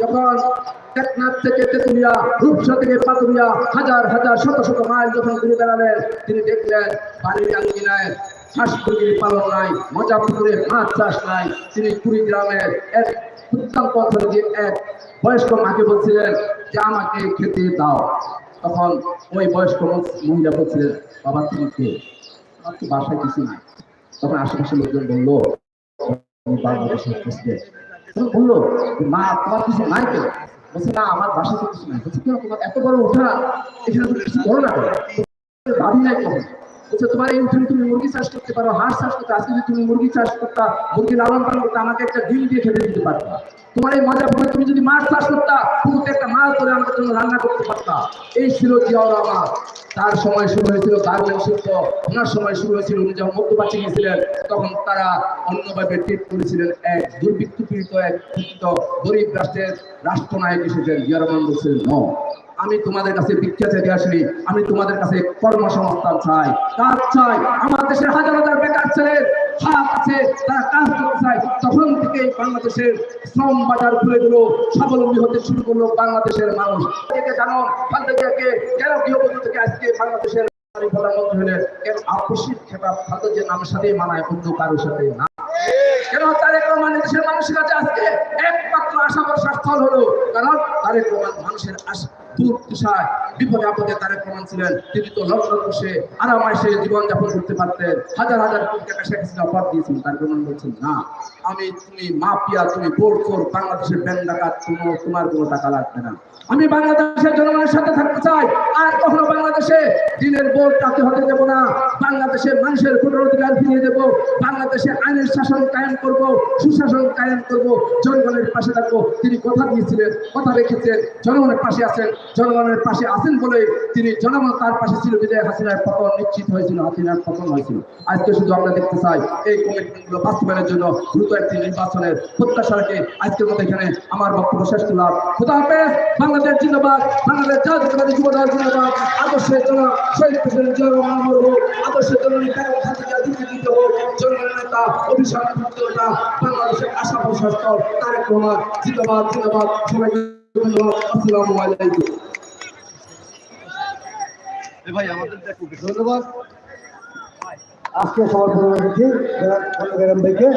যখন টেকনাফ থেকে তেতুলিয়া, রূপসা থেকে পাতুরিয়া হাজার হাজার, শত শত মাইল যখন ঘুরে বেড়ালেন, তিনি দেখলেন আঙ্গিনায় হাঁস মুরগির পালন নাই মজা পুকুরে মাছ চাষ নাই। তিনি কুড়িগ্রামের এক প্রত্যন্ত অঞ্চলে যে এক বয়স্ক মাকে বলছিলেন, যে আমাকে খেতে দাও। তখন ওই বয়স্ক মহিলা বলছিলেন, বাবা, তুমি কে? আমার তো বাসায় কিছু নাই? তখন আশেপাশে লোকজন বলল বাংলাদেশের প্রেসিডেন্ট তখন বলল মা তোমার কিছু নাই তো? বলছে, না, আমার বাসাতে কিছু নাই। বলছে কেন তোমার এত বড় উঠা, এখানে তুমি কিছু করো না কেন ভাবি নাই কখন তোমার এই তুমি মুরগি চাষ করতে পারো, হাঁস চাষ করতে, আজকে যদি তুমি মুরগি চাষ মুরগি লালন পালন আমাকে একটা ডিম দিয়ে দিতে তোমার এই মজা করে তুমি যদি মাছ চাষ একটা করে আমাদের জন্য রান্না করতে এই ছিল জিয়াউর রহমান। তার সময় শুরু হয়েছিল গার্মেন্ট শিল্প ওনার সময় শুরু হয়েছিল, উনি যখন মধ্যপ্রাচ্যে তখন তারা অন্যভাবে ট্রিট করেছিলেন এক দুর্বৃত্ত পীড়িত এক গরিব রাষ্ট্রের রাষ্ট্রনায়ক এসেছেন জিয়া রহমান বলছিলেন ন আমি তোমাদের কাছে ভিক্ষা চাইতে আসিনি। আমি তোমাদের কাছে কর্মসংস্থান চাই। কাজ চাই। আমার দেশের হাজার হাজার বেকার ছেলে হাত আছে, তারা কাজ করতে তখন থেকে বাংলাদেশের শ্রম বাজার খুলে দিল। স্বাবলম্বী হতে শুরু করল বাংলাদেশের মানুষ। জানো কেন গৃহবধূ থেকে আজকে বাংলাদেশের প্রধানমন্ত্রী হলেন? কেন আপসির খেতাব নামের মানায় অন্য কারোর সাথে না? কেন তারেক রহমান দেশের মানুষের কাছে আজকে একমাত্র আশা ভরসা স্থল হলো? কারণ তারেক রহমান মানুষের আশা দুর্দশায় বিপদে আপদে তারেক রহমান ছিলেন। তিনি তো লন্ডন বসে আরামাইসে জীবন যাপন করতে পারতেন। হাজার হাজার কোটি টাকা শেখ হাসিনা অফার দিয়েছেন তারেক রহমান বলছেন, না, আমি, তুমি মাফিয়া, তুমি বোর বাংলাদেশের ব্যাংক ডাকাত তোমার তোমার কোনো টাকা লাগবে না। আমি বাংলাদেশের জনগণের সাথে থাকতে চাই, আর কখনো বাংলাদেশে দিনের বোর্ড তাতে হতে দেব না। বাংলাদেশের মানুষের ভোটার অধিকার ফিরিয়ে দেব। বাংলাদেশে আইনের শাসন কায়েম করব, সুশাসন কায়েম করব, জনগণের পাশে থাকব। তিনি কথা দিয়েছিলেন, কথা রেখেছেন, জনগণের পাশে আছেন। জনগণের পাশে আছেন বলে তিনি জনগণ তার পাশে ছিল, বিজয় হাসিনার পতন নিশ্চিত হয়েছিল, হাসিনার পতন হয়েছিল। আজকে শুধু আমরা দেখতে চাই, এই কমিটমেন্টগুলো বাস্তবায়নের জন্য দ্রুত একটি নির্বাচনের প্রত্যাশা রেখে আজকের মতো এখানে আমার বক্তব্য শেষ করলাম। খুদা হাফেজ, বাংলাদেশ জিন্দাবাদ, বাংলাদেশ জাতীয়তাবাদী যুব দল জিন্দাবাদ, আদর্শের জন্য শহীদ প্রেসিডেন্ট জিয়া রহমান হোক আদর্শের জন্য অভিষেক বাংলাদেশের আশা স্থল তারেক রহমান, জিন্দাবাদ জিন্দাবাদ, সবাইকে ধন্যবাদ আলাইকুম ধন্যবাদ আজকে সবার ধন্যবাদ রেখেছি ভাইকে